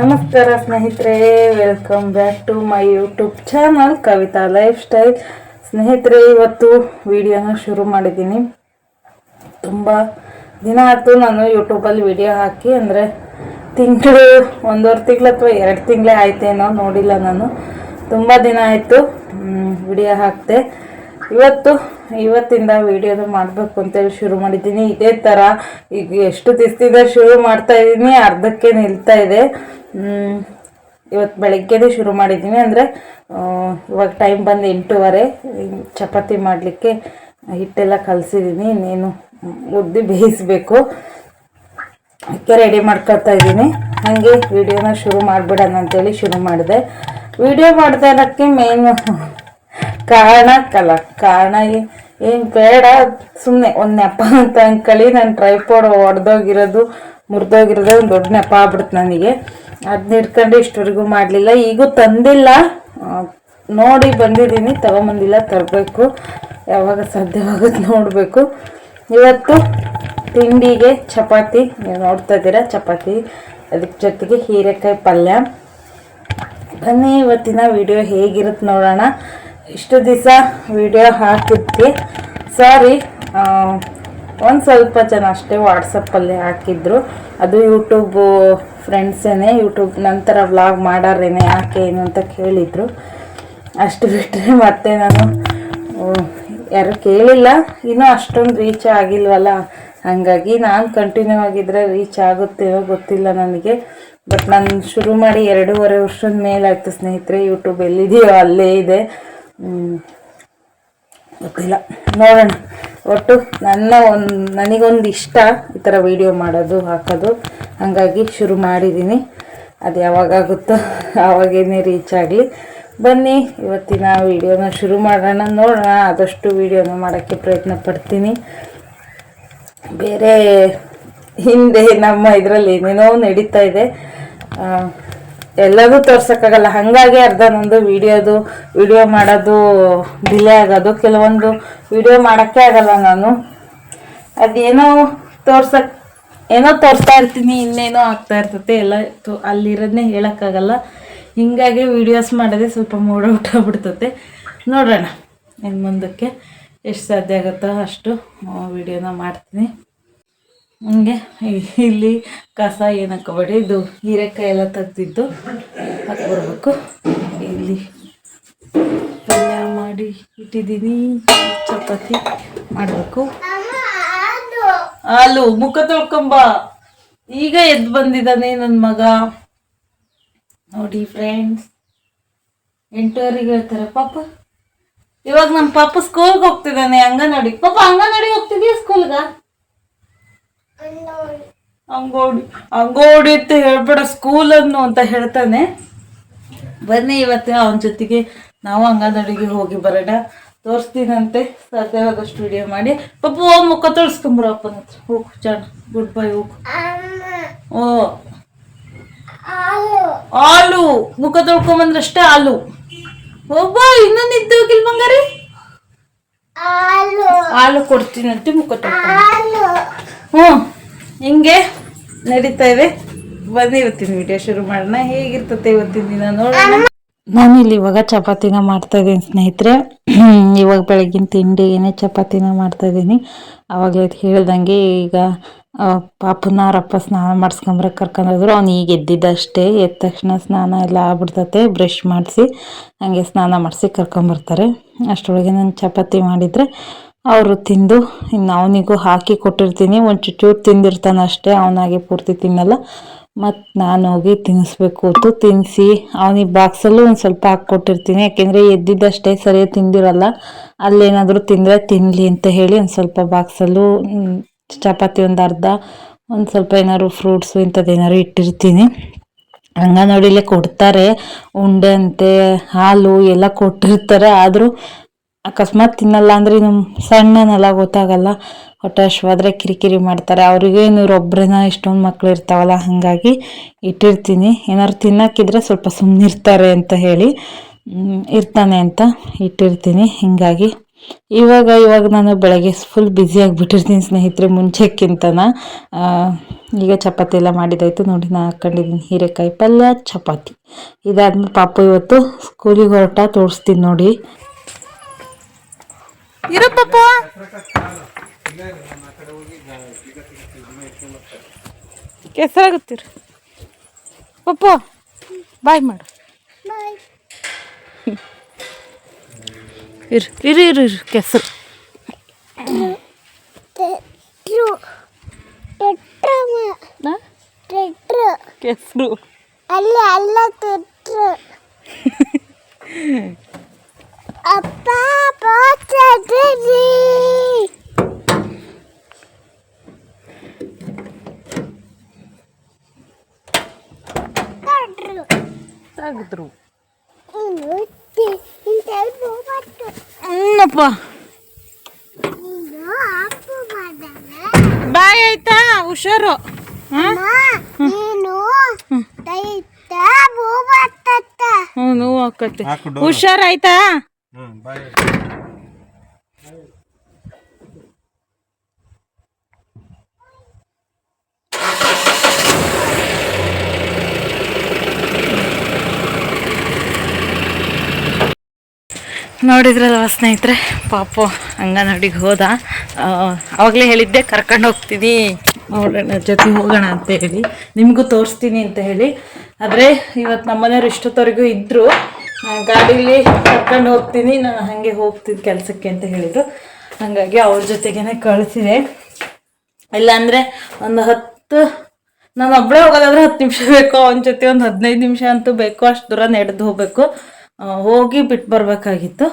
ನಮಸ್ಕಾರ ಸ್ನೇಹಿತರೆ welcome back to my YouTube channel Kavita lifestyle ಸ್ನೇಹಿತರೆ, ಇವತ್ತು ವಿಡಿಯೋನ ಶುರು ಮಾಡಿದ್ದೀನಿ. ತುಂಬ ದಿನ ಆಯಿತು ನಾನು ಯೂಟ್ಯೂಬಲ್ಲಿ ವಿಡಿಯೋ ಹಾಕಿ, ಅಂದರೆ ತಿಂಗಳು, ಒಂದೂವರೆ ತಿಂಗಳು ಅಥವಾ ಎರಡು ತಿಂಗಳೇ ಆಯ್ತೇನೋ ನೋಡಿಲ್ಲ ನಾನು. ತುಂಬ ದಿನ ಆಯಿತು ವಿಡಿಯೋ ಹಾಕಿದೆ. ಇವತ್ತು, ಇವತ್ತಿಂದ ವಿಡಿಯೋನ ಮಾಡಬೇಕು ಅಂತೇಳಿ ಶುರು ಮಾಡಿದ್ದೀನಿ. ಇದೇ ಥರ ಈಗ ಎಷ್ಟು ದಿವಸದಿಂದ ಶುರು ಮಾಡ್ತಾ ಇದ್ದೀನಿ ಅರ್ಧಕ್ಕೆ ನಿಲ್ತಾ ಇದೆ. ಇವತ್ತು ಬೆಳಗ್ಗೆನೇ ಶುರು ಮಾಡಿದ್ದೀನಿ ಅಂದರೆ ಇವಾಗ ಟೈಮ್ ಬಂದು ಎಂಟೂವರೆ. ಚಪಾತಿ ಮಾಡಲಿಕ್ಕೆ ಹಿಟ್ಟೆಲ್ಲ ಕಲಸಿದ್ದೀನಿ ಇನ್ನೇನು ಉದ್ದಿ ಬೇಯಿಸ್ಬೇಕು. ಅದಕ್ಕೆ ರೆಡಿ ಮಾಡ್ಕೊತಾ ಇದ್ದೀನಿ ಹಾಗೆ ವಿಡಿಯೋನ ಶುರು ಮಾಡಿಬಿಡೋಣ ಅಂತೇಳಿ ಶುರು ಮಾಡಿದೆ. ವಿಡಿಯೋ ಮಾಡ್ತಾ ಇರೋಕ್ಕೆ ಮೇನ್ ಕಾರಣ ಕಲ. ಕಾರಣ ಏನು ಬೇಡ ಸುಮ್ಮನೆ ಒಂದು ನೆಪ ಅಂತ ಅಂದ್ಕೊಳ್ಳಿ. ನಾನು ಟ್ರೈಪೋಡ್ ಒಡೆದೋಗಿರೋದು, ಮುರಿದೋಗಿರೋದು ಒಂದು ದೊಡ್ಡ ನೆಪ ಆಗ್ಬಿಡ್ತು ನನಗೆ. ಅದನ್ನ ಇಟ್ಕೊಂಡು ಇಷ್ಟವರೆಗೂ ಮಾಡಲಿಲ್ಲ. ಈಗೂ ತಂದಿಲ್ಲ. ನೋಡಿ ಬಂದಿದ್ದೀನಿ. ತಗೊಂಬಂದಿಲ್ಲ, ತರಬೇಕು. ಯಾವಾಗ ಸಾಧ್ಯವಾಗುತ್ತೆ ನೋಡಬೇಕು. ಇವತ್ತು ತಿಂಡಿಗೆ ಚಪಾತಿ. ನೀವು ನೋಡ್ತಾ ಇದ್ದೀರಾ? ಚಪಾತಿ. ಅದಕ್ಕೆ ಜೊತೆಗೆ ಹೀರೆಕಾಯಿ ಪಲ್ಯ. ಬನ್ನಿ, ಇವತ್ತಿನ ವಿಡಿಯೋ ಹೇಗಿರುತ್ತೆ ನೋಡೋಣ. ಇಷ್ಟು ದಿವಸ ವಿಡಿಯೋ ಹಾಕಿದ್ದೆ. ಸಾರಿ ಒಂದು ಸ್ವಲ್ಪ ಜನ ಅಷ್ಟೇ ವಾಟ್ಸಪ್ಪಲ್ಲಿ ಹಾಕಿದ್ರು. ಅದು ಯೂಟ್ಯೂಬು ಫ್ರೆಂಡ್ಸೇನೆ ಯೂಟ್ಯೂಬ್ ನಂತರ ವ್ಲಾಗ್ ಮಾಡಾರೇನೆ, ಯಾಕೆ ಏನು ಅಂತ ಕೇಳಿದರು. ಅಷ್ಟು ಬಿಟ್ಟರೆ ಮತ್ತೆ ನಾನು ಯಾರು ಕೇಳಿಲ್ಲ. ಇನ್ನೂ ಅಷ್ಟೊಂದು ರೀಚ್ ಆಗಿಲ್ವಲ್ಲ? ಹಾಗಾಗಿ ನಾನು ಕಂಟಿನ್ಯೂ ಆಗಿದ್ರೆ ರೀಚ್ ಆಗುತ್ತೇನೋ ಗೊತ್ತಿಲ್ಲ ನನಗೆ. ಬಟ್ ನಾನು ಶುರು ಮಾಡಿ ಎರಡೂವರೆ ವರ್ಷದ ಮೇಲಾಯಿತು ಸ್ನೇಹಿತರೆ ಯೂಟ್ಯೂಬ್ ಎಲ್ಲಿದೆಯೋ ಅಲ್ಲೇ ಇದೆ. ಗೊತ್ತಿಲ್ಲ. ನೋಡೋಣ. ಒಟ್ಟು ನನ್ನ ಒಂದು, ನನಗೊಂದು ಇಷ್ಟ ಈ ಥರ ವೀಡಿಯೋ ಮಾಡೋದು, ಹಾಕೋದು. ಹಾಗಾಗಿ ಶುರು ಮಾಡಿದ್ದೀನಿ ಅದು ಯಾವಾಗಾಗುತ್ತೋ ಆವಾಗೇನೇ ರೀಚ್ ಆಗಲಿ. ಬನ್ನಿ, ಇವತ್ತಿನ ವೀಡಿಯೋನ ಶುರು ಮಾಡೋಣ. ನೋಡೋಣ, ಆದಷ್ಟು ವೀಡಿಯೋನ ಮಾಡೋಕ್ಕೆ ಪ್ರಯತ್ನ ಪಡ್ತೀನಿ. ಬೇರೆ ಹಿಂದೆ ನಮ್ಮ ಇದರಲ್ಲಿ ಏನೇನೋ ನಡೀತಾ ಇದೆ. ಎಲ್ಲದೂ ತೋರ್ಸೋಕ್ಕಾಗಲ್ಲ. ಹಾಗಾಗಿ ಅರ್ಧ ನಂದು ವಿಡಿಯೋದು, ವಿಡಿಯೋ ಮಾಡೋದು ಡಿಲೇ ಆಗೋದು. ಕೆಲವೊಂದು ವಿಡಿಯೋ ಮಾಡೋಕ್ಕೆ ಆಗಲ್ಲ ನಾನು. ಅದೇನೋ ತೋರ್ಸಕ್, ಏನೋ ತೋರಿಸ್ತಾ ಇರ್ತೀನಿ, ಇನ್ನೇನೋ ಆಗ್ತಾ ಇರ್ತೈತೆ, ಎಲ್ಲ ಅಲ್ಲಿರೋದನ್ನೇ ಹೇಳೋಕ್ಕಾಗಲ್ಲ. ಹಿಂಗಾಗಿ ವಿಡಿಯೋಸ್ ಮಾಡೋದೇ ಸ್ವಲ್ಪ ಮೂಡ ಊಟ ನೋಡೋಣ ಇನ್ನು ಮುಂದಕ್ಕೆ ಎಷ್ಟು ಸಾಧ್ಯ ಆಗುತ್ತೋ ಅಷ್ಟು ವಿಡಿಯೋನ ಮಾಡ್ತೀನಿ. ಹಂಗೆ ಇಲ್ಲಿ ಕಸ ಏನು ಹಾಕೋಬೇಡಿ ಇದು ಹೀರೆಕಾಯಿ ಎಲ್ಲ ತೆಗ್ದಿದ್ದು ಹಾಕ್ಬರ್ಬೇಕು ಇಲ್ಲಿ ಪಲ್ಯ ಮಾಡಿ ಇಟ್ಟಿದ್ದೀನಿ, ಚಪಾತಿ ಮಾಡಬೇಕು. ಹಾಲು ಮುಖ ತೊಳ್ಕೊಂಬ. ಈಗ ಎದ್ದು ಬಂದಿದ್ದಾನೆ ನನ್ನ ಮಗ. ನೋಡಿ ಫ್ರೆಂಡ್ಸ್ ಎಂಟುವರೆಗೆ ಹೇಳ್ತಾರೆ, ಪಾಪ, ಇವಾಗ ನಮ್ಮ ಪಾಪ ಸ್ಕೂಲ್ಗೆ ಹೋಗ್ತಿದ್ದಾನೆ, ಅಂಗನವಾಡಿ ಪಾಪ ಅಂಗನವಾಡಿ ಹೋಗ್ತಿದ್ಯಾ ಸ್ಕೂಲ್ಗ ಅಂಗೋಡಿ ಅಂಗೋಡಿ ಅಂತ ಹೇಳ್ಬೇಡ ಸ್ಕೂಲ್ ಅನ್ನು ಅಂತ ಹೇಳ್ತಾನೆ. ಬನ್ನಿ ಇವತ್ತು ಅವನ ಜೊತೆಗೆ. ನಾವು ಅಂಗನವಾಡಿಗೆ ಹೋಗಿ ಬರೋಣ. ತೋರಿಸ್ತೀನಂತೆ. ಸಾಧ್ಯವಾದಷ್ಟು ಸ್ಟುಡಿಯೋ ಮಾಡಿ. ಪಪ್ಪು, ಹೋಗಿ ಮುಖ ತೋರಿಸ್ಕೊಂಬರು ಅಪ್ಪನ ಹತ್ರ. ಹೋಗು ಚಾಣ ಗುಡ್ ಬೈ ಹೋಗು. ಓ. ಹಾಲು. ಮುಖ ತೊಳ್ಕೊಂಬಂದ್ರಷ್ಟೇ ಹಾಲು. ಒಬ್ಬ ಇನ್ನೊಂದು ನಿದ್ದೋಗಿಲ್ ಮಂಗಾರಿ ಹಾಲು. ಕೊಡ್ತೀನಂತೆ ಮುಖ ಹ್ಞೂ ಹಿಂಗೆ ನಡೀತಾ ಇದೆ. ಬಂದಿರ್ತೀನಿ ಇವತ್ತಿನ ವಿಡಿಯೋ ಶುರು ಮಾಡೋಣ. ಹೇಗಿರ್ತತೆ ಇವತ್ತಿನ ದಿನ ನೋಡೋಣ. ನಾನು ಇಲ್ಲಿ ಇವಾಗ ಚಪಾತಿನ ಮಾಡ್ತಾ ಇದ್ದೀನಿ ಸ್ನೇಹಿತರೆ. ಇವಾಗ ಬೆಳಗಿನ ತಿಂಡಿ ಏನೇ ಚಪಾತಿನ ಮಾಡ್ತಾ ಇದ್ದೀನಿ. ಆವಾಗಲೇ ಹೇಳ್ದಂಗೆ ಈಗ ಪಾಪನ ಅವರಪ್ಪ ಸ್ನಾನ ಮಾಡಿಸ್ಕೊಂಬ್ರೆ ಕರ್ಕೊಂಡೋದ್ರು ಅವ್ನು ಈಗ ಎದ್ದಿದ್ದಷ್ಟೇ, ಎದ್ದ ತಕ್ಷಣ ಸ್ನಾನ ಎಲ್ಲ ಆಗ್ಬಿಡ್ತತೆ, ಬ್ರಷ್ ಮಾಡಿಸಿ, ಹಾಗೆ ಸ್ನಾನ ಮಾಡಿಸಿ ಕರ್ಕೊಂಬರ್ತಾರೆ. ಅಷ್ಟರೊಳಗೆ ನಾನು ಚಪಾತಿ ಮಾಡಿದರೆ ಅವರು ತಿಂದು, ಇನ್ನು ಅವನಿಗೂ ಹಾಕಿ ಕೊಟ್ಟಿರ್ತೀನಿ. ಒಂದು ಚೂರು ತಿಂದಿರ್ತಾನೆ ಅಷ್ಟೇ ಅವನಾಗೆ ಪೂರ್ತಿ ತಿನ್ನಲ್ಲ. ಮತ್ತು ನಾನು ಹೋಗಿ ತಿನ್ನಿಸ್ಬೇಕು ಹೊತ್ತು ತಿನ್ನಿಸಿ ಅವನಿಗೆ ಬಾಕ್ಸಲ್ಲೂ ಒಂದು ಸ್ವಲ್ಪ ಹಾಕ್ಕೊಟ್ಟಿರ್ತೀನಿ ಯಾಕೆಂದರೆ ಎದ್ದಿದ್ದಷ್ಟೇ ಸರಿಯಾಗಿ ತಿಂದಿರಲ್ಲ. ಅಲ್ಲೇನಾದರೂ ತಿಂದರೆ ತಿನ್ನಲಿ ಅಂತ ಹೇಳಿ ಒಂದು ಸ್ವಲ್ಪ ಬಾಕ್ಸಲ್ಲೂ ಚಪಾತಿ ಒಂದು ಅರ್ಧ, ಒಂದು ಸ್ವಲ್ಪ ಏನಾದ್ರು ಫ್ರೂಟ್ಸು ಇಂಥದ್ದು ಏನಾದ್ರು ಇಟ್ಟಿರ್ತೀನಿ. ಅಂಗನವಾಡಿಲೇ ಕೊಡ್ತಾರೆ. ಉಂಡೆ ಅಂತೆ, ಹಾಲು ಎಲ್ಲ ಕೊಟ್ಟಿರ್ತಾರೆ. ಆದರೂ ಅಕಸ್ಮಾತ್ ತಿನ್ನಲ್ಲ ಅಂದರೆ ನಮ್ಮ ಸಣ್ಣನೆಲ್ಲ ಗೊತ್ತಾಗಲ್ಲ. ಹೊಟ್ಟೆ ಹಶ್ವಾದ್ರೆ ಕಿರಿಕಿರಿ ಮಾಡ್ತಾರೆ. ಅವ್ರಿಗೆ ಒಬ್ಬರೇನ ಇಷ್ಟೊಂದು ಮಕ್ಳು ಇರ್ತಾವಲ್ಲ, ಹಾಗಾಗಿ ಇಟ್ಟಿರ್ತೀನಿ. ಏನಾದ್ರು ತಿನ್ನಕ್ಕಿದ್ರೆ ಸ್ವಲ್ಪ ಸುಮ್ಮನಿರ್ತಾರೆ ಅಂತ ಹೇಳಿ ಇರ್ತಾನೆ ಅಂತ ಇಟ್ಟಿರ್ತೀನಿ. ಹೀಗಾಗಿ ಇವಾಗ ಇವಾಗ ನಾನು ಬೆಳಗ್ಗೆ ಫುಲ್ ಬ್ಯುಸಿ ಆಗಿಬಿಟ್ಟಿರ್ತೀನಿ ಸ್ನೇಹಿತರೆ, ಮುಂಚೆಕ್ಕಿಂತನ. ಈಗ ಚಪಾತಿ ಎಲ್ಲ ಮಾಡಿದಾಯ್ತು. ನೋಡಿ ನಾನು ಹಾಕೊಂಡಿದ್ದೀನಿ ಹೀರೆಕಾಯಿ ಪಲ್ಯ, ಚಪಾತಿ. ಇದಾದ್ಮೇಲೆ ಪಾಪು ಇವತ್ತು ಸ್ಕೂಲಿಗೆ ಹೊರಟ, ತೋರಿಸ್ತೀನಿ ನೋಡಿ. ಇರೋ ಪಾಪ ಕೆಸರಾಗುತ್ತೀರ ಪಪ್ಪ ಬಾಯ್ ಮಾಡು ಇರು ಇರು ಇರು ಇರು ಕೆಸರು ಕೆಸರು ಅಲ್ಲ ಅಲ್ಲ ತೆಟ್ರು ಅಪ್ಪ ಪೋಚದ್ರಿ ತೆಟ್ರು ತೆಗೆದ್ರು. ಮಾಡಲ್ಲ ಬಾಯ್ ಆಯ್ತಾ? ಹುಷಾರು. ಹ್ಞೂ ನೋವು. ಹುಷಾರಾಯ್ತಾ? ನೋಡಿದ್ರಲ್ವ ಸ್ನೇಹಿತರೆ? ಪಾಪ ಅಂಗನವಾಡಿಗೆ ಹೋದ. ಆವಾಗಲೇ ಹೇಳಿದ್ದೆ, ಕರ್ಕೊಂಡು ಹೋಗ್ತೀನಿ. ನೋಡೋಣ ಜೊತೆ ಹೋಗೋಣ ಅಂತ ಹೇಳಿ. ನಿಮಗೂ ತೋರಿಸ್ತೀನಿ ಅಂತ ಹೇಳಿ. ಆದರೆ ಇವತ್ತು ನಮ್ಮನೆಯವ್ರು ಇಷ್ಟೊತ್ತವರೆಗೂ ಇದ್ದರು ಗಾಡೀಲಿ ಕರ್ಕೊಂಡು ಹೋಗ್ತೀನಿ. ನಾನು ಹಾಗೆ ಹೋಗ್ತೀನಿ ಕೆಲಸಕ್ಕೆ ಅಂತ ಹೇಳಿದರು. ಹಾಗಾಗಿ ಅವ್ರ ಜೊತೆಗೇನೆ ಕಳಿಸಿದೆ. ಇಲ್ಲಾಂದರೆ ಒಂದು ಹತ್ತು, ನಾನು ಒಬ್ಬಳೇ ಹೋಗೋದಾದ್ರೆ ಹತ್ತು ನಿಮಿಷ ಬೇಕು. ಅವನ ಜೊತೆ ಒಂದು ಹದಿನೈದು ನಿಮಿಷ ಅಂತೂ ಬೇಕು. ಅಷ್ಟು ದೂರ ನಡೆದು ಹೋಗಬೇಕು. ಹೋಗಿ ಬಿಟ್ಟು ಬರಬೇಕಾಗಿತ್ತು.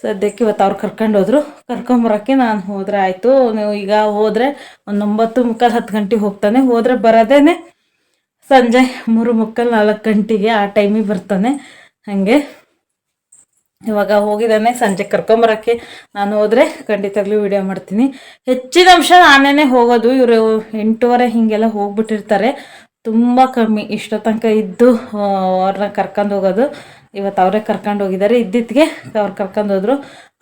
ಸದ್ಯಕ್ಕೆ ಇವತ್ತು ಅವ್ರು ಕರ್ಕೊಂಡು ಹೋದ್ರು. ಕರ್ಕೊಂಬರೋಕ್ಕೆ ನಾನು ಹೋದರೆ ಆಯಿತು. ನೀವು ಈಗ ಹೋದರೆ ಒಂದು ಒಂಬತ್ತು ಮುಕ್ಕಾಲು ಹತ್ತು ಗಂಟೆಗೆ ಹೋಗ್ತಾನೆ. ಹೋದರೆ ಬರೋದೇನೆ ಸಂಜೆ ಮೂರು ಮುಕ್ಕಾಲು ನಾಲ್ಕು ಗಂಟೆಗೆ ಆ ಟೈಮಿಗೆ ಬರ್ತಾನೆ. ಹಾಗೆ ಇವಾಗ ಹೋಗಿದ್ದಾನೆ. ಸಂಜೆ ಕರ್ಕೊಂಬರೋಕ್ಕೆ ನಾನು ಹೋದರೆ ಖಂಡಿತವಾಗ್ಲೂ ವಿಡಿಯೋ ಮಾಡ್ತೀನಿ. ಹೆಚ್ಚಿನ ಅಂಶ ನಾನೇ ಹೋಗೋದು. ಇವರು ಎಂಟೂವರೆ ಹೀಗೆಲ್ಲ ಹೋಗ್ಬಿಟ್ಟಿರ್ತಾರೆ. ತುಂಬ ಕಮ್ಮಿ. ಇಷ್ಟೋ ತನಕ ಇದ್ದು ಅವ್ರನ್ನ ಕರ್ಕೊಂಡು ಹೋಗೋದು. ಇವತ್ತು ಅವರೇ ಕರ್ಕೊಂಡು ಹೋಗಿದ್ದಾರೆ. ಇದ್ದಿದ್ಗೆ ಅವ್ರು ಕರ್ಕೊಂಡು ಹೋದ್ರು.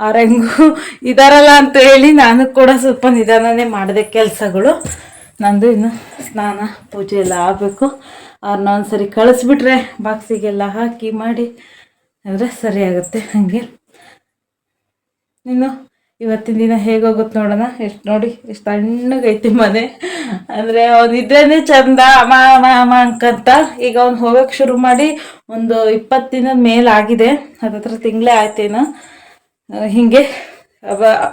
ಅವ್ರ ಹೆಂಗೂ ಇದಾರಲ್ಲ ಅಂತ ಹೇಳಿ ನಾನು ಕೂಡ ಸ್ವಲ್ಪ ನಿಧಾನನೇ ಮಾಡಿದೆ ಕೆಲಸಗಳು. ನಂದು ಇನ್ನು ಸ್ನಾನ, ಪೂಜೆ ಎಲ್ಲ ಆಗಬೇಕು. ಅವ್ರನ್ನ ಒಂದ್ಸರಿ ಕಳಿಸ್ಬಿಟ್ರೆ ಬಾಕ್ಸಿಗೆಲ್ಲ ಹಾಕಿ ಮಾಡಿ. ಅಂದರೆ ಸರಿ ಆಗುತ್ತೆ ಹಾಗೆ. ಇನ್ನು ಇವತ್ತಿನ ದಿನ ಹೇಗೋಗುತ್ತೆ ನೋಡೋಣ? ಎಷ್ಟು ನೋಡಿ, ಎಷ್ಟು ತಣ್ಣಗೈತಿ ಮನೆ. ಅಂದರೆ ಅವನಿದ್ರೇನೆ ಚಂದ, ಅಮ್ಮ ಅಮ್ಮ ಅನ್ಕಂತ ಈಗ ಅವ್ನು ಹೋಗೋಕೆ ಶುರು ಮಾಡಿ ಒಂದು ಇಪ್ಪತ್ತು ದಿನದ ಮೇಲೆ ಆಗಿದೆ. ಅದತ್ರ ತಿಂಗಳೇ ಆಯ್ತೇನು ಹಿಂಗೆ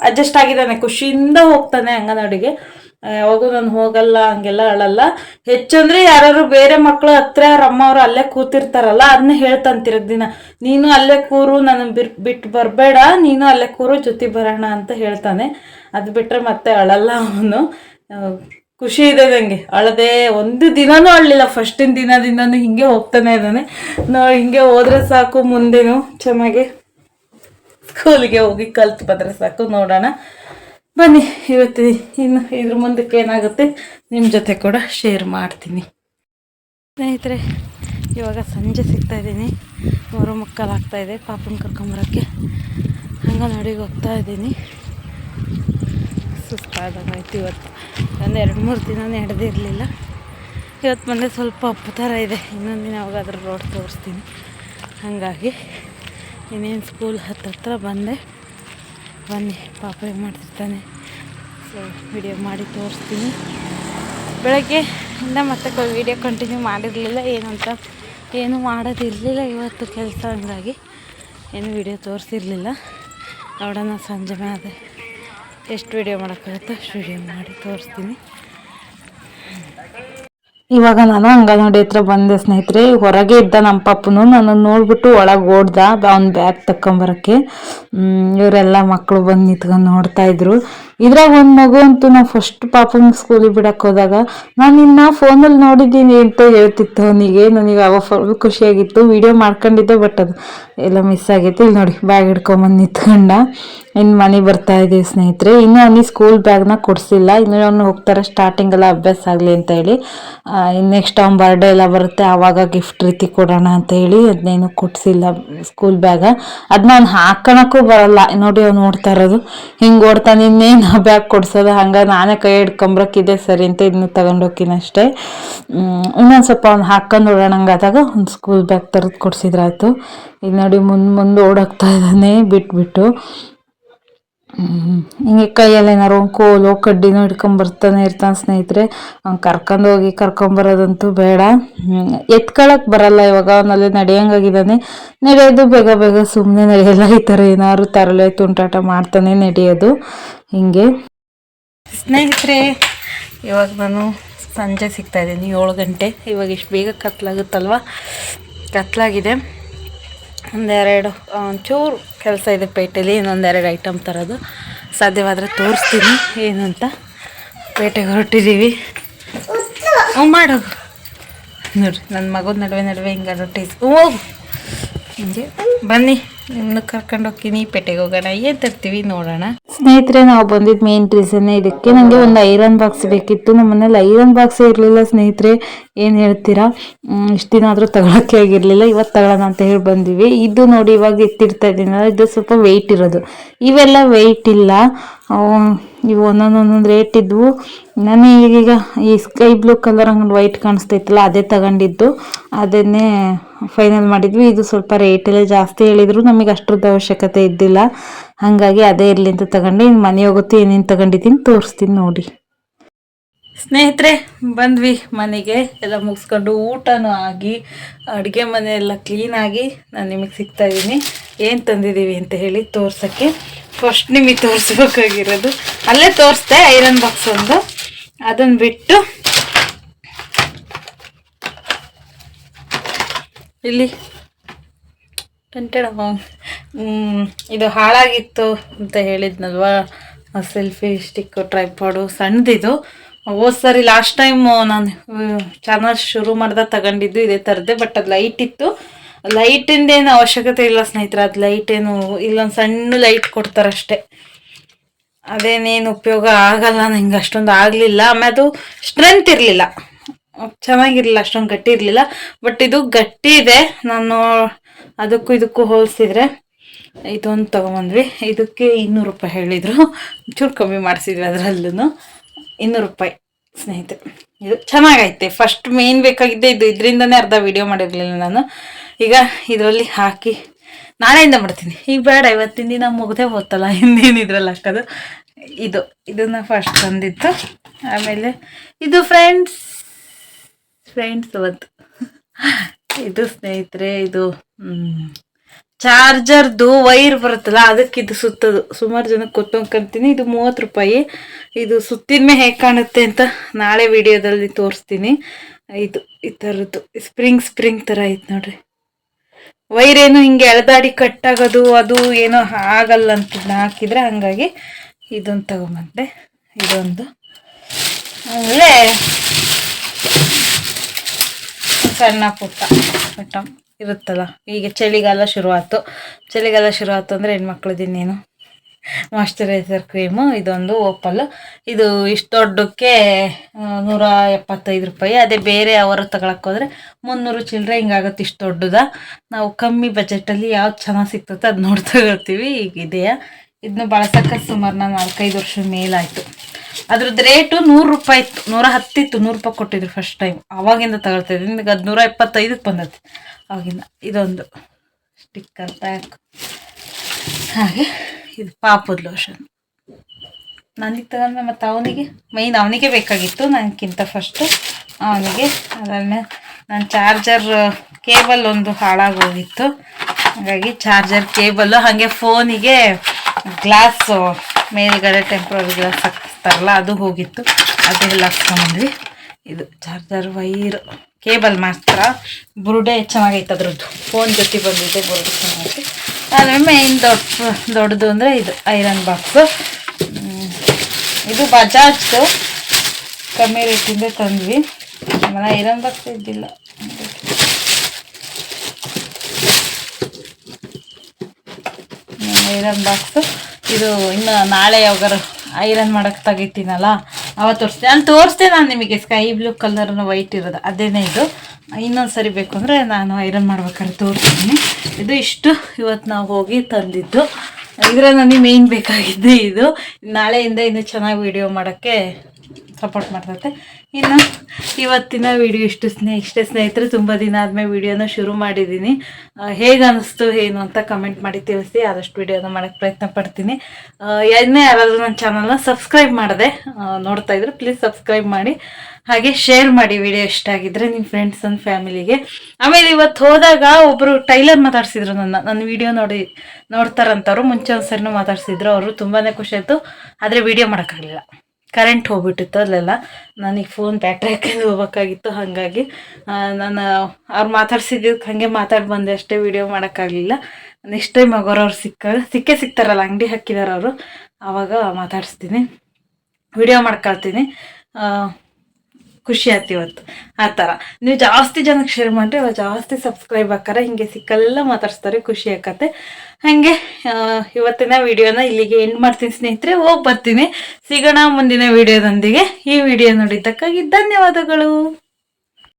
ಅಡ್ಜಸ್ಟ್ ಆಗಿದ್ದಾನೆ, ಖುಷಿಯಿಂದ ಹೋಗ್ತಾನೆ ಅಂಗನವಾಡಿಗೆ. ಯಾವಾಗೂ ನಾನು ಹೋಗಲ್ಲ, ಹಂಗೆಲ್ಲ ಅಳಲ್ಲ ಹೆಚ್ಚಂದ್ರೆ ಯಾರು ಬೇರೆ ಮಕ್ಕಳು ಹತ್ರ ಅವ್ರ ಅಮ್ಮ ಅವರು ಅಲ್ಲೇ ಕೂತಿರ್ತಾರಲ್ಲ ಅದನ್ನ ಹೇಳ್ತಂತಿರ ದಿನ. ನೀನು ಅಲ್ಲೇ ಕೂರು ನನ್ನ ಬಿರ್ ಬಿಟ್ಟು ಬರಬೇಡ, ನೀನು ಅಲ್ಲೇ ಕೂರು, ಜೊತೆ ಬರೋಣ ಅಂತ ಹೇಳ್ತಾನೆ. ಅದು ಬಿಟ್ಟರೆ ಮತ್ತೆ ಅಳಲ್ಲ ಅವನು. ಖುಷಿ ಇದೆ ನನಗೆ ಅಳದೆ ಒಂದು ದಿನನೂ ಅಳಲಿಲ್ಲ ಫಸ್ಟಿನ ದಿನದಿಂದನೂ ಹಿಂಗೆ ಹೋಗ್ತಾನೆ ಇದ್ದಾನೆ. ನಾ ಹಿಂಗೆ ಹೋದ್ರೆ ಸಾಕು ಮುಂದೆನೂ. ಚೆನ್ನಾಗಿ ಸ್ಕೂಲಿಗೆ ಹೋಗಿ ಕಲ್ತು ಬಂದರೆ ಸಾಕು. ನೋಡೋಣ. ಬನ್ನಿ, ಇವತ್ತು ಇನ್ನು ಇದ್ರ ಮುಂದಕ್ಕೆ ಏನಾಗುತ್ತೆ ನಿಮ್ಮ ಜೊತೆ ಕೂಡ ಶೇರ್ ಮಾಡ್ತೀನಿ. ಸ್ನೇಹಿತರೆ, ಇವಾಗ ಸಂಜೆ ಸಿಗ್ತಾ ಇದ್ದೀನಿ. ಮೂರು ಮಕ್ಕಳು ಆಗ್ತಾಯಿದೆ ಪಾಪನ ಕರ್ಕೊಂಬರೋಕ್ಕೆ ಅಂಗನವಾಡಿಗೆ ಹೋಗ್ತಾ ಇದ್ದೀನಿ. ಸುಸ್ತಾದಾಗಾಯ್ತು ಇವತ್ತು. ಒಂದು ಎರಡು ಮೂರು ದಿನ ನಡೆದಿರಲಿಲ್ಲ. ಇವತ್ತು ಬಂದೆ ಸ್ವಲ್ಪ ಅಪ್ಪು ಥರ ಇದೆ. ಇನ್ನೊಂದು ದಿನ ಯಾವಾಗಾದ್ರೂ ರೋಡ್ ತೋರಿಸ್ತೀನಿ. ಹಾಗಾಗಿ ಇನ್ನೇನು ಸ್ಕೂಲ್ ಹತ್ತತ್ರ ಬಂದೆ. ಬನ್ನಿ, ಪಾಪ ಏನು ಮಾಡ್ತಿರ್ತಾನೆ. ಸೊ ವಿಡಿಯೋ ಮಾಡಿ ತೋರಿಸ್ತೀನಿ. ಬೆಳಗ್ಗೆ ಇಂದ ಮತ್ತೆ ವಿಡಿಯೋ ಕಂಟಿನ್ಯೂ ಮಾಡಿರಲಿಲ್ಲ. ಏನಂತ ಏನು ಮಾಡೋದಿರಲಿಲ್ಲ ಇವತ್ತು ಕೆಲಸ ಹಂಗಾಗಿ. ಏನು ವಿಡಿಯೋ ತೋರಿಸಿರಲಿಲ್ಲ. ನೋಡೋಣ, ಸಂಜೆ ಮೇಲೆ ಎಷ್ಟು ವಿಡಿಯೋ ಮಾಡೋಕ್ಕಾಗುತ್ತೋ ಅಷ್ಟು ವಿಡಿಯೋ ಮಾಡಿ ತೋರಿಸ್ತೀನಿ. ಇವಾಗ ನಾನು ಅಂಗನವಾಡಿ ಹತ್ರ ಬಂದೆ ಸ್ನೇಹಿತರೆ, ಹೊರಗೆ ಇದ್ದ ನಮ್ಮ ಪಪ್ಪನು ನಾನು ನೋಡ್ಬಿಟ್ಟು ಒಳಗೆ ಓಡ್ದ, ಅವ್ನ ಬ್ಯಾಗ್ ತಕ್ಕೊಂಬರೋಕ್ಕೆ ಇವರೆಲ್ಲ ಮಕ್ಕಳು ಬಂದು ನಿಂತ್ಕೊಂಡು ನೋಡ್ತಾ ಇದ್ರು. ಇದ್ರಾಗ ಒಂದು ಮಗು ಅಂತೂ ನಾವು ಫಸ್ಟ್ ಪಾಪನ ಸ್ಕೂಲಿಗೆ ಬಿಡಕ್ಕೆ ಹೋದಾಗ, ನಾನು ಇನ್ನ ಫೋನಲ್ಲಿ ನೋಡಿದ್ದೀನಿ ಅಂತ ಹೇಳ್ತಿತ್ತು ಅವನಿಗೆ. ನನಗೆ ಅವಾಗ ಫುಲ್ ಖುಷಿಯಾಗಿತ್ತು. ವಿಡಿಯೋ ಮಾಡ್ಕೊಂಡಿದ್ದೆ ಬಟ್ ಅದು ಎಲ್ಲ ಮಿಸ್ ಆಗೈತೆ ಇಲ್ಲಿ ನೋಡಿ ಬ್ಯಾಗ್ ಹಿಡ್ಕೊಂಬಂದು ನಿಂತ್ಕೊಂಡ. ಇನ್ನು ಮನೆ ಬರ್ತಾ ಇದ್ದೀವಿ ಸ್ನೇಹಿತರೆ. ಇನ್ನು ಅವನಿಗೆ ಸ್ಕೂಲ್ ಬ್ಯಾಗ್ನ ಕೊಡಿಸಿಲ್ಲ. ಇನ್ನು ಅವನು ಹೋಗ್ತಾರೆ ಸ್ಟಾರ್ಟಿಂಗ್ ಎಲ್ಲ ಅಭ್ಯಾಸ ಆಗಲಿ ಅಂತ ಹೇಳಿ. ನೆಕ್ಸ್ಟ್ ಅವ್ನ ಬರ್ಡೇ ಎಲ್ಲ ಬರುತ್ತೆ, ಆವಾಗ ಗಿಫ್ಟ್ ರೀತಿ ಕೊಡೋಣ ಅಂತ ಹೇಳಿ ಅದನ್ನೇನು ಕೊಡಿಸಿಲ್ಲ ಸ್ಕೂಲ್ ಬ್ಯಾಗ ಅದನ್ನ ಅವ್ನು ಹಾಕೋಣಕ್ಕೂ ಬರಲ್ಲ. ನೋಡಿ ಅವ್ನು ಓಡ್ತಾ ಇರೋದು. ಹಿಂಗೆ ಓಡ್ತಾನೆ, ಇನ್ನೇನು ಬ್ಯಾಗ್ ಕೊಡ್ಸೋದು, ಹಂಗೆ ನಾನೇ ಕೈ ಹಿಡ್ಕೊಂಬ್ರಕ್ಕಿದೆ ಸರಿ ಅಂತ ಇದನ್ನ ತಗೊಂಡೋಗ್ತೀನಿ ಅಷ್ಟೇ ಇನ್ನೊಂದು ಸ್ವಲ್ಪ ಅವ್ನು ಹಾಕೊಂಡು ಓಡೋಣಂಗಾದಾಗ ಒಂದು ಸ್ಕೂಲ್ ಬ್ಯಾಗ್ ತರದು ಕೊಡ್ಸಿದ್ರಾಯ್ತು ಈಗ ನೋಡಿ ಮುಂದೆ ಮುಂದೆ ಓಡೋಗ್ತಾ ಇದ್ದಾನೆ, ಬಿಟ್ಬಿಟ್ಟು. ಹಿಂಗೆ ಕೈಯಲ್ಲಿ ಏನಾರು ಒಂದು ಕೋಲು, ಕಡ್ಡಿನೂ ಹಿಡ್ಕೊಂಡ್ ಬರ್ತಾನೆ ಇರ್ತಾನೆ ಸ್ನೇಹಿತರೆ. ಅವ್ನು ಕರ್ಕೊಂಡೋಗಿ ಕರ್ಕೊಂಬರೋದಂತೂ ಬೇಡ. ಎತ್ಕೊಳಕ್ಕೆ ಎತ್ಕೊಳಕ್ ಬರಲ್ಲ ಇವಾಗ. ಅವನಲ್ಲಿ ನಡೆಯಂಗಾಗಿದ್ದಾನೆ. ನಡೆಯೋದು ಬೇಗ ಬೇಗ ಸುಮ್ಮನೆ ನಡೆಯಲ್ಲ. ಈ ಥರ ಏನಾದ್ರು ತರಲೆ ತುಂಟಾಟ ಮಾಡ್ತಾನೆ ನಡೆಯೋದು. ಹಿಂಗೆ. ಸ್ನೇಹಿತರೆ, ಇವಾಗ ನಾನು ಸಂಜೆ ಸಿಗ್ತಾ ಇದ್ದೀನಿ ಏಳು ಗಂಟೆ. ಇವಾಗ ಇಷ್ಟು ಬೇಗ ಕತ್ಲಾಗುತ್ತಲ್ವ? ಕತ್ಲಾಗಿದೆ. ಒಂದೆರಡು ಒಂಚೂರು ಕೆಲಸ ಇದೆ ಪೇಟೆಯಲ್ಲಿ ಇನ್ನೊಂದೆರಡು ಐಟಮ್ ತರೋದು. ಸಾಧ್ಯವಾದರೆ ತೋರಿಸ್ತೀನಿ, ಏನು ಅಂತ. ಪೇಟೆಗೆ ಹೊರಟಿದ್ದೀವಿ ಹ್ಞೂ ಮಾಡೋದು ನೋಡಿರಿ ನನ್ನ ಮಗದ ನಡುವೆ ನಡುವೆ ಹಿಂಗೆ ರೊಟ್ಟಿ ಹೋಗು. ಹಿಂಗೆ ಬನ್ನಿ ನಿಮ್ಮನ್ನ ಕರ್ಕೊಂಡು ಹೋಗ್ತೀನಿ, ಪೇಟೆಗೆ ಹೋಗೋಣ. ಏನು ತರ್ತೀವಿ ನೋಡೋಣ. ಸ್ನೇಹಿತರೆ, ನಾವು ಬಂದಿದ್ದ ಮೇನ್ ರೀಸನ್ ಇದಕ್ಕೆ. ನನಗೆ ಒಂದು ಐರನ್ ಬಾಕ್ಸ್ ಬೇಕಿತ್ತು. ನಮ್ಮ ಮನೇಲಿ ಐರನ್ ಬಾಕ್ಸ್ ಇರಲಿಲ್ಲ ಸ್ನೇಹಿತರೆ. ಏನು ಹೇಳ್ತೀರಾ? ಇಷ್ಟು ದಿನ ಆದರೂ ತಗೊಳಕ್ಕೆ ಆಗಿರಲಿಲ್ಲ. ಇವತ್ತು ತಗೊಳ್ಳೋಣ ಅಂತ ಹೇಳಿ ಬಂದಿವಿ. ಇದು ನೋಡಿ ಇವಾಗ ಎತ್ತಿಡ್ತಾ ಇದ್ದೀನಲ್ಲ ಇದು ಸ್ವಲ್ಪ ವೆಯ್ಟ್ ಇರೋದು. ಇವೆಲ್ಲ ವೆಯ್ಟ್ ಇಲ್ಲ. ಇವು ಒಂದೊಂದು ಒಂದೊಂದು ರೇಟ್ ಇದ್ವು. ನಾನು ಈಗೀಗ ಈ ಸ್ಕೈ ಬ್ಲೂ ಕಲರ್ ಹಂಗೆ ವೈಟ್ ಕಾಣಿಸ್ತೈತಲ್ಲ ಅದೇ ತಗೊಂಡಿದ್ದು. ಅದನ್ನೇ ಫೈನಲ್ ಮಾಡಿದ್ವಿ. ಇದು ಸ್ವಲ್ಪ ರೇಟೆಲ್ಲ ಜಾಸ್ತಿ ಹೇಳಿದ್ರು. ನಮಗೆ ಅಷ್ಟರದ್ದು ಅವಶ್ಯಕತೆ ಇದ್ದಿಲ್ಲ. ಹಾಗಾಗಿ ಅದೇ ಇರಲಿ ಅಂತ ತಗೊಂಡೆ. ಇನ್ನು ಮನೆ ಹೋಗುತ್ತೆ, ಏನೇನು ತಗೊಂಡಿದ್ದೀನಿ ತೋರಿಸ್ತೀನಿ ನೋಡಿ. ಸ್ನೇಹಿತರೆ, ಬಂದ್ವಿ ಮನೆಗೆ. ಎಲ್ಲ ಮುಗಿಸ್ಕೊಂಡು ಊಟನೂ ಆಗಿ, ಅಡುಗೆ ಮನೆ ಎಲ್ಲ ಕ್ಲೀನಾಗಿ ನಾನು ನಿಮಗೆ ಸಿಗ್ತಾ ಇದ್ದೀನಿ ಏನು ತಂದಿದ್ದೀವಿ ಅಂತ ಹೇಳಿ ತೋರ್ಸೋಕ್ಕೆ. ಫಸ್ಟ್ ನಿಮಗೆ ತೋರಿಸ್ಬೇಕಾಗಿರೋದು. ಅಲ್ಲೇ ತೋರಿಸ್ದೆ, ಐರನ್ ಬಾಕ್ಸ್ ಒಂದು. ಅದನ್ನು ಬಿಟ್ಟು ಇಲ್ಲಿ ಟೆಂಟೆಡ್ ಇದು ಹಾಳಾಗಿತ್ತು ಅಂತ ಹೇಳಿದ್ನಲ್ವಾ? ಸೆಲ್ಫಿ ಸ್ಟಿಕ್ಕು ಟ್ರೈಪಾಡು ಸಣ್ಣದಿದು. ಹೋದ್ ಸರಿ ಲಾಸ್ಟ್ ಟೈಮ್ ನಾನು ಚಾನಲ್ ಶುರು ಮಾಡ್ದಾಗ ತಗೊಂಡಿದ್ದು ಇದೇ ಥರದ್ದೇ ಬಟ್ ಅದು ಲೈಟ್ ಇತ್ತು. ಲೈಟಿಂದ ಏನು ಅವಶ್ಯಕತೆ ಇಲ್ಲ ಸ್ನೇಹಿತರೆ, ಅದು ಲೈಟ್ ಏನು, ಇಲ್ಲೊಂದು ಸಣ್ಣ ಲೈಟ್ ಕೊಡ್ತಾರಷ್ಟೇ. ಅದೇನೇನು ಉಪಯೋಗ ಆಗಲ್ಲ, ನಂಗೆ ಅಷ್ಟೊಂದು ಆಗಲಿಲ್ಲ. ಆಮೇಲೆ ಅದು ಸ್ಟ್ರೆಂತ್ ಇರಲಿಲ್ಲ. ಚೆನ್ನಾಗಿರಲಿಲ್ಲ, ಅಷ್ಟೊಂದು ಗಟ್ಟಿ ಇರಲಿಲ್ಲ. ಬಟ್ ಇದು ಗಟ್ಟಿ ಇದೆ. ನಾನು ಅದಕ್ಕೂ ಇದಕ್ಕೂ ಹೋಲಿಸಿದ್ರೆ ಇದೊಂದು ತೊಗೊಂಬಂದ್ವಿ. ಇದಕ್ಕೆ ಇನ್ನೂರು ರೂಪಾಯಿ ಹೇಳಿದರು. ಚೂರು ಕಮ್ಮಿ ಮಾಡಿಸಿದ್ವಿ ಅದರಲ್ಲೂ ಇನ್ನೂರು ರೂಪಾಯಿ, ಸ್ನೇಹಿತರೆ. ಇದು ಚೆನ್ನಾಗೈತೆ. ಫಸ್ಟ್ ಮೇನ್ ಬೇಕಾಗಿದ್ದೆ ಇದು. ಇದರಿಂದನೇ ಅರ್ಧ ವಿಡಿಯೋ ಮಾಡಿರಲಿಲ್ಲ ನಾನು. ಈಗ ಇದರಲ್ಲಿ ಹಾಕಿ ನಾಳೆಯಿಂದ ಮಾಡ್ತೀನಿ. ಈಗ ಬೇಡ, ಇವತ್ತಿನ ದಿನ ಮುಗ್ದೇ ಹೋತಲ್ಲ. ಹಿಂದೇನು ಇದ್ರಲ್ಲಿ ಹಾಕೋದು? ಇದು, ಇದನ್ನು ಫಸ್ಟ್ ತಂದಿತ್ತು. ಆಮೇಲೆ ಇದು ಫ್ರೆಂಡ್ಸ್ ಫ್ರೆಂಡ್ಸ್ ಅವತ್ತು ಇದು ಸ್ನೇಹಿತರೆ, ಇದು ಚಾರ್ಜರ್ದು ವೈರ್ ಬರುತ್ತಲ್ಲ, ಅದಕ್ಕೆ ಇದು ಸುತ್ತದು. ಸುಮಾರು ಜನಕ್ಕೆ ಕೊತ್ತೊಂಕಂತೀನಿ ಇದು ಮೂವತ್ತು ರೂಪಾಯಿ. ಇದು ಸುತ್ತಿದ ಮೇಲೆ ಹೇಗೆ ಕಾಣುತ್ತೆ ಅಂತ ನಾಳೆ ವಿಡಿಯೋದಲ್ಲಿ ತೋರಿಸ್ತೀನಿ. ಇದು, ಈ ಥರದ್ದು ಸ್ಪ್ರಿಂಗ್ ಸ್ಪ್ರಿಂಗ್ ಥರ ಐತೆ ನೋಡ್ರಿ. ವೈರ್ ಏನು ಹಿಂಗೆ ಎಳೆದಾಡಿ ಕಟ್ಟಾಗೋದು, ಅದು ಏನೋ ಆಗಲ್ಲ ಅಂತ ಹಾಕಿದ್ರೆ ಹಂಗಾಗಿ ಇದೊಂದು ತಗೊಂಬಂದೆ. ಇದೊಂದು. ಆಮೇಲೆ ಸಣ್ಣ ಪುಟ್ಟ ಪುಟ್ಟ ಇರುತ್ತಲ್ಲ. ಈಗ ಚಳಿಗಾಲ ಶುರುವಾಯ್ತು. ಚಳಿಗಾಲ ಶುರುವಾಯ್ತು ಅಂದರೆ ಹೆಣ್ಮಕ್ಳದ್ದು ಇನ್ನೇನು? ಮಾಶ್ಚರೈಸರ್ ಕ್ರೀಮು, ಇದೊಂದು ಓಪಲ್. ಇದು ಇಷ್ಟು ದೊಡ್ಡಕ್ಕೆ ನೂರ ಎಪ್ಪತ್ತೈದು ರೂಪಾಯಿ. ಅದೇ ಬೇರೆ ಅವರು ಹೋದರೆ ಮುನ್ನೂರು ಚಿಲ್ಲರೆ ಹಿಂಗಾಗುತ್ತೆ ಇಷ್ಟು ದೊಡ್ಡದ. ನಾವು ಕಮ್ಮಿ ಬಜೆಟಲ್ಲಿ ಯಾವ್ದು ಚೆನ್ನಾಗಿ ಸಿಗ್ತದೆ ಅದು ನೋಡ್ತಾ ಇರ್ತೀವಿ. ಈಗ ಇದೆಯಾ? ಇದನ್ನ ಬಳಸಕ್ಕೆ ಸುಮಾರು ನಾನು ನಾಲ್ಕೈದು ವರ್ಷ ಮೇಲಾಯಿತು. ಅದ್ರದ್ದು ರೇಟು ನೂರು ರೂಪಾಯಿ ಇತ್ತು. ನೂರ ಹತ್ತಿತ್ತು ನೂರು ರೂಪಾಯಿ ಕೊಟ್ಟಿದ್ರು ಫಸ್ಟ್ ಟೈಮ್ ಅವಾಗಿಂದ ತಗೊಳ್ತಾ ಇದ್ದೀನಿ. ಈಗ ಅದು ನೂರ ಇಪ್ಪತ್ತೈದಕ್ಕೆ ಬಂದದ್ದು ಅವಾಗಿಂದ ಇದೊಂದು ಸ್ಟಿಕ್ಕರ್ ಪ್ಯಾಕ್ ಹಾಗೆ ಇದು ಪಾಪದ ಲೋಷನ್ ನನಗೆ ತಗೊಂಡ್ರೆ ಮತ್ತು ಅವನಿಗೆ. ಮೈನ್ ಅವನಿಗೆ ಬೇಕಾಗಿತ್ತು. ನನಗಿಂತ ಫಸ್ಟು ಅವನಿಗೆ. ಅದಾದ್ಮೇಲೆ ನನ್ನ ಚಾರ್ಜರ್ ಕೇಬಲ್ ಒಂದು ಹಾಳಾಗೋಗಿತ್ತು ಹಾಗಾಗಿ ಚಾರ್ಜರ್ ಕೇಬಲ್ಲು ಹಾಗೆ ಫೋನಿಗೆ ಗ್ಲಾಸು ಮೇಲ್ಗಡೆ ಟೆಂಪ್ರರಿ ಗ್ಲಾಸ್ ಹಾಕಿಸ್ತಾರಲ್ಲ ಅದು ಹೋಗಿತ್ತು. ಅದೆಲ್ಲ ಹಾಕ್ಸ್ಕೊಂಡ್ಬಂದ್ವಿ ಇದು ಚಾರ್ಜರ್ ವೈರ್ ಕೇಬಲ್ ಮಾತ್ರ. ಬುರುಡೆ ಚೆನ್ನಾಗೈತೆ ಅದ್ರದ್ದು. ಫೋನ್ ಜೊತೆ ಬಂದಿದೆ, ಬುರುಡೆ ಚೆನ್ನಾಗೈತೆ. ಅದ್ರ ಮೇನ್ ದೊಡ್ಡ, ದೊಡ್ಡದು ಅಂದರೆ ಇದು ಐರನ್ ಬಾಕ್ಸು ಇದು ಬಜಾಜ್ದು ಕಮ್ಮಿ ರೇಟಿಂದ ತಂದ್ವಿ. ಆಮೇಲೆ ಐರನ್ ಬಾಕ್ಸ್ ಇದ್ದಿಲ್ಲ. ಐರನ್ ಬಾಕ್ಸು ಇದು ಇನ್ನು ನಾಳೆ ಯಾವಾಗಾರು ಐರನ್ ಮಾಡಕ್ಕೆ ತೆಗಿತೀನಲ್ಲ, ಅವತ್ತು ತೋರಿಸ್ತೀನಿ ನಾನು ತೋರಿಸ್ದೆ ನಾನು ನಿಮಗೆ ಸ್ಕೈ ಬ್ಲೂ ಕಲರ್ನ ವೈಟ್ ಇರೋದು, ಅದೇನೇ ಇದು. ಇನ್ನೊಂದು ಸರಿ ಬೇಕು ಅಂದರೆ ನಾನು ಐರನ್ ಮಾಡ್ಬೇಕಾದ್ರೆ ತೋರಿಸ್ತೀನಿ. ಇದು ಇಷ್ಟು ಇವತ್ತು ನಾವು ಹೋಗಿ ತಂದಿದ್ದು. ಇದರ ನನಗೆ ಮೇಯ್ನ್ ಬೇಕಾಗಿದ್ದೆ ಇದು. ನಾಳೆಯಿಂದ ಇನ್ನು ಚೆನ್ನಾಗಿ ವಿಡಿಯೋ ಮಾಡೋಕ್ಕೆ ಸಪೋರ್ಟ್ ಮಾಡ್ತೈತೆ. ಇನ್ನು ಇವತ್ತಿನ ವಿಡಿಯೋ ಇಷ್ಟು ಸ್ನೇಹ, ಇಷ್ಟೇ ಸ್ನೇಹಿತರು, ತುಂಬ ದಿನ ಆದಮೇಲೆ ವಿಡಿಯೋನ ಶುರು ಮಾಡಿದ್ದೀನಿ. ಹೇಗೆ ಅನ್ನಿಸ್ತು ಏನು ಅಂತ ಕಮೆಂಟ್ ಮಾಡಿ ತಿಳಿಸಿ, ಆದಷ್ಟು ವಿಡಿಯೋನ ಮಾಡೋಕ್ಕೆ ಪ್ರಯತ್ನ ಪಡ್ತೀನಿ. ಇನ್ನೇ ಯಾರಾದರೂ ನನ್ನ ಚಾನಲ್ನ ಸಬ್ಸ್ಕ್ರೈಬ್ ಮಾಡಿದೆ ನೋಡ್ತಾ ಇದ್ರು ಪ್ಲೀಸ್ ಸಬ್ಸ್ಕ್ರೈಬ್ ಮಾಡಿ. ಹಾಗೆ ಶೇರ್ ಮಾಡಿ ವಿಡಿಯೋ ಇಷ್ಟ ಆಗಿದ್ರೆ ನಿಮ್ಮ ಫ್ರೆಂಡ್ಸ್ ಅಂಡ್ ಫ್ಯಾಮಿಲಿಗೆ ಆಮೇಲೆ ಇವತ್ತು ಹೋದಾಗ ಒಬ್ಬರು ಟೈಲರ್ ಮಾತಾಡ್ಸಿದ್ರು ನನ್ನ. ನನ್ನ ವಿಡಿಯೋ ನೋಡಿ, ನೋಡ್ತಾರಂತವ್ರು. ಮುಂಚೆ ಒಂದ್ಸರಿನೂ ಮಾತಾಡ್ಸಿದ್ರು. ಅವರು ತುಂಬಾ ಖುಷಿ ಆಯಿತು. ಆದರೆ ವಿಡಿಯೋ ಮಾಡೋಕ್ಕಾಗಲಿಲ್ಲ. ಕರೆಂಟ್ ಹೋಗ್ಬಿಟ್ಟಿತ್ತು ಅಲ್ಲೆಲ್ಲ. ನನಗೆ ಫೋನ್ ಬ್ಯಾಟ್ರಿ ಹಾಕೊಂಡು ಹೋಗ್ಬೇಕಾಗಿತ್ತು, ಹಾಗಾಗಿ ನಾನು ಅವ್ರು ಮಾತಾಡ್ಸಿದ್ದಕ್ಕೆ ಹಾಗೆ ಮಾತಾಡಿ ಬಂದೆ ಅಷ್ಟೇ ವಿಡಿಯೋ ಮಾಡೋಕ್ಕಾಗಲಿಲ್ಲ. ನೆಕ್ಸ್ಟ್ ಟೈಮ್ ಆಗೋರವ್ರು ಸಿಕ್ಕ ಸಿಕ್ಕೇ ಸಿಗ್ತಾರಲ್ಲ ಅಂಗಡಿ ಹಾಕಿದಾರವರು ಆವಾಗ ಮಾತಾಡಿಸ್ತೀನಿ. ವಿಡಿಯೋ ಮಾಡ್ಕೊಳ್ತೀನಿ. ಖುಷಿ ಆಯ್ತು ಇವತ್ತು ಆ ಥರ ನೀವು ಜಾಸ್ತಿ ಜನಕ್ಕೆ ಶೇರ್ ಮಾಡಿರಿ ಇವಾಗ ಜಾಸ್ತಿ ಸಬ್ಸ್ಕ್ರೈಬ್ ಹಾಕಾರ ಹಿಂಗೆ ಸಿಕ್ಕಲ್ಲ ಮಾತಾಡ್ಸ್ತಾರೆ, ಖುಷಿ ಆಕತ್ತೆ. ಹಾಗೆ ಇವತ್ತಿನ ವಿಡಿಯೋನ ಇಲ್ಲಿಗೆ ಎಂಡ್ ಮಾಡ್ತೀನಿ ಸ್ನೇಹಿತರೆ. ಹೋಗಿ ಬರ್ತೀನಿ. ಸಿಗೋಣ ಮುಂದಿನ ವಿಡಿಯೋದೊಂದಿಗೆ. ಈ ವಿಡಿಯೋ ನೋಡಿದ್ದಕ್ಕಾಗಿ ಧನ್ಯವಾದಗಳು.